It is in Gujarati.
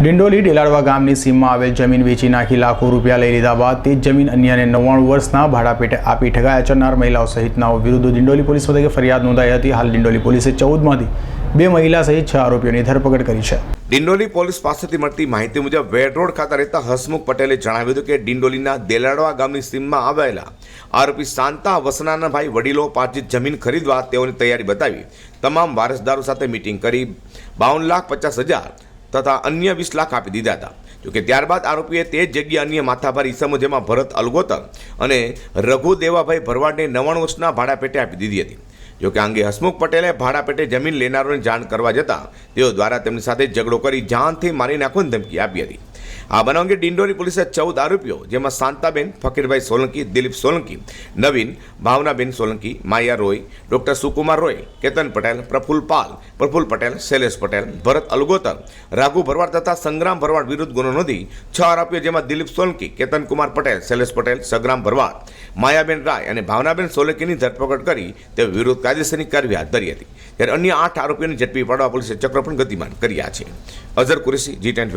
ડિંડોલી ડેલાડવા ગામની સીમમાં આવેલ જમીન વેચી નાખી લાખો રૂપિયા લઈ લીધા બાદ તે જમીન અન્યને નવ્વાણું વર્ષના ભાડાપેટે આપી ઠગાયા. ચરનાર મહિલાઓ સહિતનાઓ વિરુદ્ધ ડિંડોલી પોલીસ મથકે ફરિયાદ નોંધાઈ હતી. હાલ ડિંડોલી પોલીસે ચૌદમાંથી બે મહિલા સહિત છ આરોપીઓની ધરપકડ કરી છે. ડિંડોલી પોલીસ પાસેથી મળતી માહિતી મુજબ વેડ રોડ ખાતે રહેતા હસમુખ પટેલે જણાવ્યું હતું કે ડિંડોલીના દેલાડવા ગામની સીમમાં આવેલા આરોપી શાંતા વસનાના ભાઈ વડીલો પાછી જમીન ખરીદવા તેઓની તૈયારી બતાવી તમામ વારસદારો સાથે મિટિંગ કરી બાવન લાખ પચાસ હજાર તથા અન્ય વીસ લાખ આપી દીધા હતા. જોકે ત્યારબાદ આરોપીએ તે જ જગ્યા અન્ય માથાભાર ઈસમો જેમાં ભરત અલગોતર અને રઘુ દેવાભાઈ ભરવાડને નવ્વાણું વર્ષના ભાડા પેટે આપી દીધી હતી. જોકે આ અંગે હસમુખ પટેલે ભાડા પેટે જમીન લેનારોને જાણ કરવા જતાં તેઓ દ્વારા તેમની સાથે ઝઘડો કરી જાનથી મારી નાખવાની ધમકી આપી હતી. આ બનાવ અંગે ડિંડોરી પોલીસે ચૌદ આરોપીઓ, જેમાં શાંતાબેન, ફકીરભાઈ સોલંકી, દિલીપ સોલંકી, નવીન, ભાવનાબેન સોલંકી, માયા રોય, ડોક્ટર સુકુમાર રોય, કેતન પટેલ, પ્રફુલ પાલ, પ્રફુલ પટેલ, શૈલેષ પટેલ, ભરત અલગોતર રાઘુ ભરવાડ તથા સંગ્રામ ભરવાડ વિરુદ્ધ ગુનો નોંધી છ આરોપીઓ, જેમાં દિલીપ સોલંકી, કેતન કુમાર પટેલ, શૈલેષ પટેલ, સંગ્રામ ભરવાડ, માયાબેન રાય અને ભાવનાબેન સોલંકીની ધરપકડ કરી તે વિરુદ્ધ કાયદેસરની કાર્યવાહી હાથ ધરી હતી. ત્યારે અન્ય આઠ આરોપીઓને ઝડપી પાડવા પોલીસે ચક્ર પણ ગતિમાન કર્યા છે. અઝર કુરેશી, જી ટેન